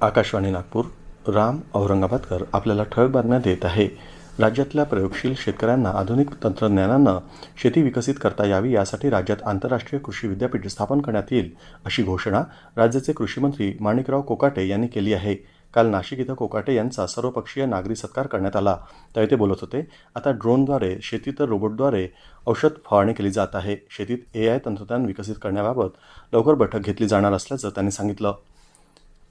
आकाशवाणी नागपूर राम औरंगाबादकर आपल्याला ठळक बातम्या देत आहे. राज्यातल्या प्रयोगशील शेतकऱ्यांना आधुनिक तंत्रज्ञानानं शेती विकसित करता यावी यासाठी राज्यात आंतरराष्ट्रीय कृषी विद्यापीठ स्थापन करण्यात येईल अशी घोषणा राज्याचे कृषीमंत्री माणिकराव कोकाटे यांनी केली आहे. काल नाशिक इथं कोकाटे यांचा सर्वपक्षीय नागरी सत्कार करण्यात आला. त्यावेळी ते बोलत होते आता ड्रोनद्वारे शेती तर रोबोटद्वारे औषध फवारणी केली जात आहे. शेतीत ए आय तंत्रज्ञान विकसित करण्याबाबत लवकर बैठक घेतली जाणार असल्याचं त्यांनी सांगितलं.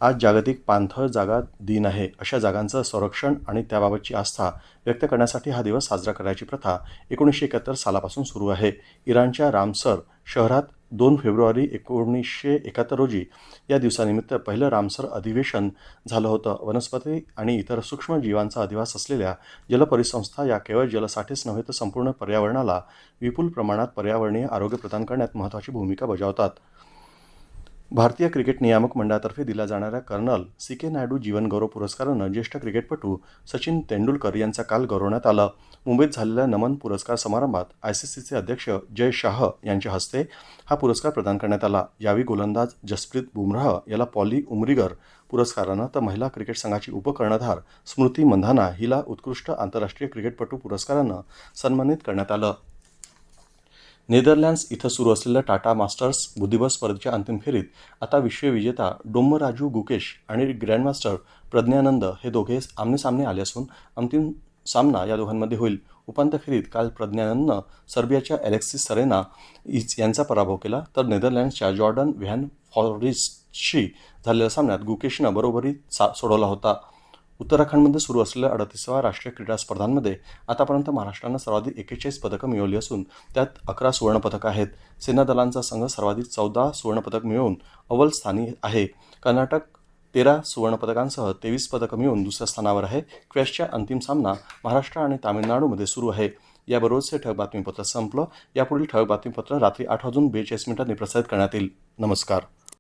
आज जागतिक पाणथळ जागा दिन आहे. अशा जागांचं संरक्षण आणि त्याबाबतची आस्था व्यक्त करण्यासाठी हा दिवस साजरा करायची प्रथा एकोणीसशे एकाहत्तर सालापासून सुरू आहे. इराणच्या रामसर शहरात दोन फेब्रुवारी एकोणीसशे एकाहत्तर रोजी या दिवसानिमित्त पहिलं रामसर अधिवेशन झालं होतं. वनस्पती आणि इतर सूक्ष्म जीवांचा अधिवास असलेल्या जलपरिसंस्था या केवळ जलसाठेच नव्हे तर संपूर्ण पर्यावरणाला विपुल प्रमाणात पर्यावरणीय आरोग्य प्रदान करण्यात महत्त्वाची भूमिका बजावतात. भारतीय क्रिकेट नियामक मंडळातर्फे दिला जाणाऱ्या कर्नल सी के नायडू जीवन गौरव पुरस्कारानं ज्येष्ठ क्रिकेटपटू सचिन तेंडुलकर यांचा काल गौरवण्यात आलं. मुंबईत झालेल्या नमन पुरस्कार समारंभात आय सी सीचे अध्यक्ष जय शाह यांच्या हस्ते हा पुरस्कार प्रदान करण्यात आला. यावेळी गोलंदाज जसप्रीत बुमराह याला पॉली उमरीगर पुरस्कारानं तर महिला क्रिकेट संघाची उपकर्णधार स्मृती मंधाना हिला उत्कृष्ट आंतरराष्ट्रीय क्रिकेटपटू पुरस्कारानं सन्मानित करण्यात आलं. नेदरलँड्स इथं सुरू असलेल्या टाटा मास्टर्स बुद्धिबळ स्पर्धेच्या अंतिम फेरीत आता विश्वविजेता डोम्मराजू गुकेश आणि ग्रँडमास्टर प्रज्ञानंद हे दोघे आमनेसामने आले असून अंतिम सामना या दोघांमध्ये होईल. उपांत्य फेरीत काल प्रज्ञानंदनं सर्बियाच्या अलेक्सिस सरेना यांचा पराभव केला. तर नेदरलँड्सच्या जॉर्डन व्हॅन फॉरिसशी झालेल्या सामन्यात गुकेशनं बरोबरी सा सोडवला होता. उत्तराखंडमध्ये सुरू असलेल्या अडतीसाव्या राष्ट्रीय क्रीडा स्पर्धांमध्ये आतापर्यंत महाराष्ट्रानं सर्वाधिक एकेचाळीस पदकं मिळवली असून त्यात अकरा सुवर्णपदकं आहेत. सेना दलांचा संघ सर्वाधिक चौदा सुवर्णपदक मिळवून अव्वल स्थानी आहे. कर्नाटक तेरा सुवर्णपदकांसह तेवीस पदकं मिळवून दुसऱ्या स्थानावर आहे. क्वेशच्या अंतिम सामना महाराष्ट्र आणि तामिळनाडूमध्ये सुरू आहे. याबरोबरच हे ठळक बातमीपत्र संपलं. यापुढील ठळक बातमीपत्र रात्री आठ वाजून बेचाळीस मिनिटांनी प्रसारित करण्यात येईल. नमस्कार.